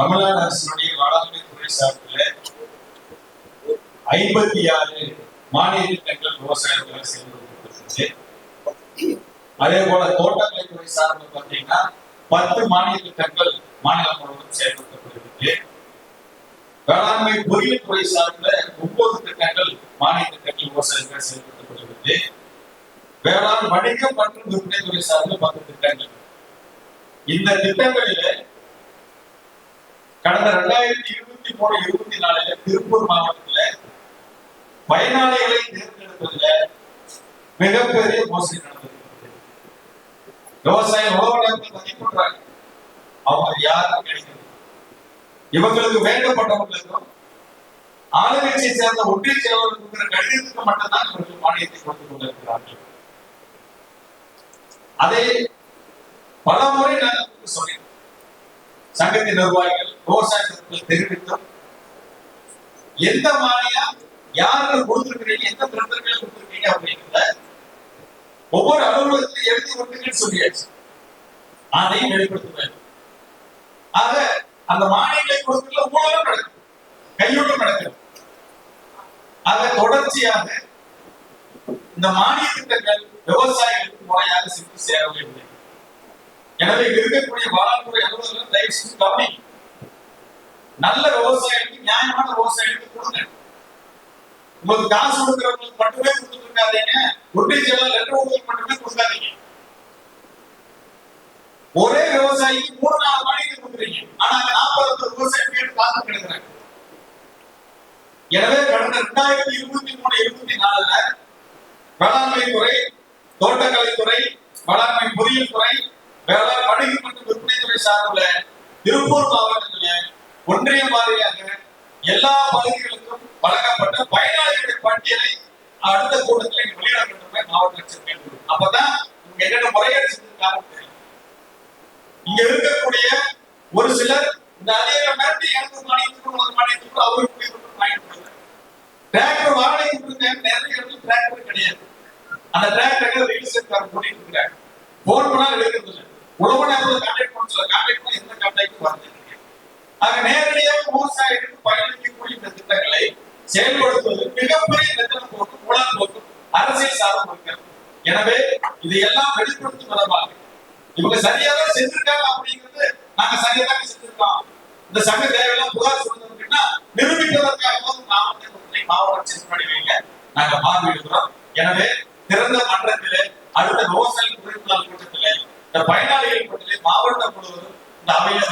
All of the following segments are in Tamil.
தமிழ்நாடு அரசினுடைய வேளாண்மை துறை சார்பில் ஐம்பத்தி ஆறு மானிய திட்டங்கள் விவசாயத்தில் செயல்படுத்தப்பட்டிருக்கு அதே போல தோட்டக்கலை துறை சார்பில் பார்த்தீங்கன்னா பத்து மானிய திட்டங்கள் மாநிலம் முழுவதும் செயல்படுத்தப்பட்டிருக்கு வேளாண்மை பொறியியல் துறை சார்பில் ஒன்பது திட்டங்கள் மானிய திட்டங்கள் விவசாயத்தில் செயல்படுத்தப்பட்டிருக்கு வேளாண் வணிகம் மற்றும் விற்பனை துறை சார்பில் பத்து திட்டங்கள். இந்த திட்டங்களில கடந்த ரெண்டாயிரத்தி இருபத்தி மூணு இருபத்தி நாலுல திருப்பூர் மாவட்டத்துல பயனாளிகளை தேர்ந்தெடுப்பதுல மிகப்பெரிய மோசடி நடந்திருக்கிறது. விவசாய உழவர்கள் மதிப்பிடுறாங்க அவங்க யாருக்கும் கிடைக்கிறது இவங்களுக்கு வேண்டப்பட்டவங்களுக்கும் ஆளுங்கட்சியை சேர்ந்த ஒன்றிய செயலாளர் கடிதத்துக்கு மட்டும்தான் இவர்கள் மானியத்தை கொடுத்துக் கொண்டிருக்கிறார்கள். அதை பல முறை நான் சொல்லியிருக்கேன். சங்கத்தின் நிர்வாகிகள் விவசாயத்திற்கு தெரிவித்தோம். எந்த மாதிரியா யாருக்கு கொடுத்திருக்கிறீங்க எந்த பிரச்சனைகளை கொடுத்திருக்கீங்க அப்படிங்கிறத ஒவ்வொரு அலுவலகத்திலும் எழுதி கொடுத்தீங்கன்னு சொல்லியாச்சு. அதையும் வெளிப்படுத்த வேண்டும். ஆக அந்த மானியங்களை கொடுக்கல ஊழலும் நடக்கும். கையூட்டம் நடக்கும். ஆக தொடர்ச்சியாக இந்த மானிய திட்டங்கள் விவசாயிகளுக்கு முறையாக சென்று சேரவில்லை எனவே இருக்கக்கூடிய வேளாண்துறை அலுவலர்கள் கவனி நல்ல விவசாயத்துக்கு நியாயமான விவசாயத்துக்கு கொடுங்க. உங்களுக்கு காசு கொடுக்கிறவங்களுக்கு மட்டுமே கொடுத்துட்டு இருக்காதீங்க ஒன்றிய செயலர் லெட்டர் உங்களுக்கு மட்டுமே கொடுக்காதீங்க. ஒரே விவசாயிக்கு மூணு நாலு மணிக்கு கொடுக்குறீங்க. ஆனா அங்க நாற்பது விவசாயி பேர் பார்த்து கிடக்குறாங்க. எனவே கடந்த இரண்டாயிரத்தி இருபத்தி மூணு இருபத்தி நாலுல வேளாண்மை துறை தோட்டக்கலைத்துறை வேளாண்மை பொறியியல் துறை வேளாண் வணிக மற்றும் விற்பனை துறை சார்பில் திருப்பூர் மாவட்டத்தில் ஒன்றிய வாரியாக எல்லா பகுதிகளுக்கும் வழங்கப்பட்ட பயனாளிகளுடைய பட்டியலை அடுத்த கூட்டத்தில் வெளியிட வேண்டும் மாவட்ட ஆட்சியர் கேட்டுக்கொள்கிறோம். அப்பதான் இவங்க என்னென்ன முறையீடு செஞ்சிருக்காங்க தெரியும். இங்க இருக்கக்கூடிய ஒரு சிலர் இந்த அதிகார மிரட்டி எனக்கு மானியத்துக்கு உனக்கு மானியத்துக்கு அவருக்கு கொடுத்து வாங்கிட்டு டிராக்டர் வாடகை கொடுத்துருக்காங்க நிறைய இடத்துல டிராக்டர் கிடையாது. அந்த டிராக்டர் ரியல் எஸ்டேட் காரன் கூட்டிட்டு இருக்காங்க போன் பண்ணா எடுக்கிறது உழவு நேரத்தில் ஆக நேரடியாக விவசாயிகளுக்கு பயனளிக்கக்கூடிய இந்த திட்டங்களை செயல்படுத்துவது மிகப்பெரிய நிறுத்தம் போக்கும் ஊழல் போக்கும் அரசியல் சார்பு இருக்கிறது எனவே இதையெல்லாம் வெளிப்படுத்தும் விதமாக. இவங்க சரியாக செஞ்சிருக்காங்க அப்படிங்கிறது நாங்க சரியாக செஞ்சிருக்கோம். இந்த சங்க தேவையெல்லாம் புகார் சொல்றது அப்படின்னா நிரூபிப்பதற்காக மாவட்ட மாவட்ட செக் பண்ணி வைங்க நாங்க பார்வையிடுகிறோம் எனவே திறந்த மன்றத்திலே அடுத்த விவசாய உறுப்பினர் கூட்டத்திலே இந்த பயனாளிகள் கூட்டத்திலே மாவட்டம் முழுவதும் இந்த அவையில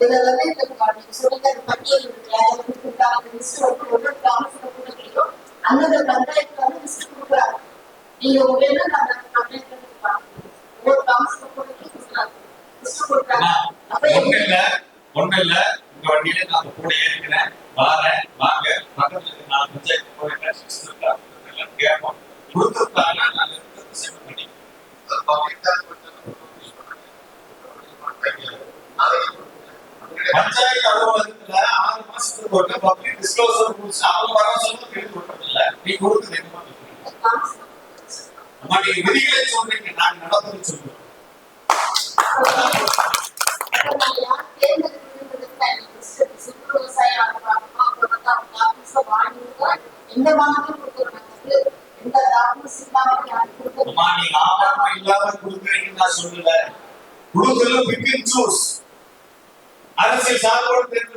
இதுல வந்து இப்ப நீங்க சொல்லிட்டு அந்த பட்டியல் இருக்குல்ல, அதை வந்து கொடுத்தாங்க, அந்த list வந்து ஒவ்வொரு கிராமத்துல கொடுக்கலையோ, அந்தந்த பஞ்சாயத்துல வந்து list கொடுக்குறாங்க. நீங்க உங்க வேணும் அந்த பஞ்சாயத்துல ஒவ்வொரு கிராமத்துல கொடுக்கலையும் கொடுக்குறாங்க. கொடுக்குறாங்க. அப்ப ஒண்ணு இல்ல ஒண்ணு இல்ல உங்க வண்டியில நான் கூட ஏறிக்கிறேன் வாரேன் வாங்க பக்கத்துல நான் நாலு பஞ்சாயத்து போயிருக்கேன் கேட்போம் கொடுத்துருக்காங்க நான் இருக்கிறது சென்ட் பண்ணி பஞ்சாயத்து அலுவலகத்துல ஆறு மாசத்துக்கு ஒரு பப்ளிக் டிஸ்க்ளோசர் ரூல்ஸ் அவங்க வர சொல்ல கேள்வி நீ கொடுத்து என்ன அம்மா நீங்க விதிகளை சொல்றீங்க நாங்க நான் யார் இல்லாம கொடுக்குறீங்கன்னு நான் சொல்லல கொடுக்கல அரசியல் சார்போடு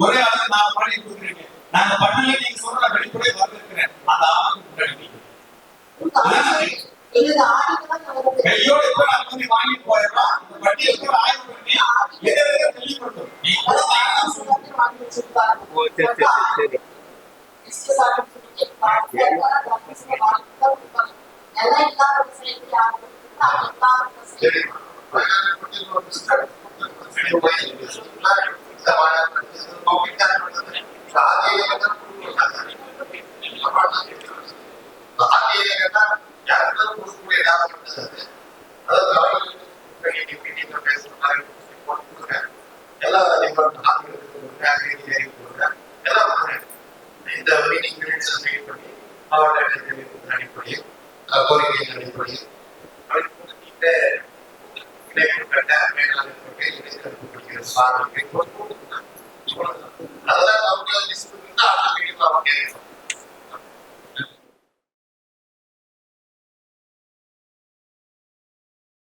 ஒரே ஆளு நான் பண்ணி கொடுக்குறீங்க நாங்க பண்ணல நீங்க சொல்ற வெளிப்படையா வரவேற்கிறேன் அந்த ஆவணம் முன்னாடி கையோட இப்ப வந்து வாங்கி போயிடலாம் இந்த பட்டியல் கூட ஆய்வு பண்ணி எதை எதை தெளிவுபடுத்தும் நீ கூட தாராளமா சொல்லுங்க. ஓ, சரி, சரி, சரி. எல்லாம் இந்த மீட்டிங் மினிட்ஸ் மீட் பண்ணி மாவட்ட அடிப்படையில் கோரிக்கையின் அடிப்படையில் அவருக்கு இடைப்பட்ட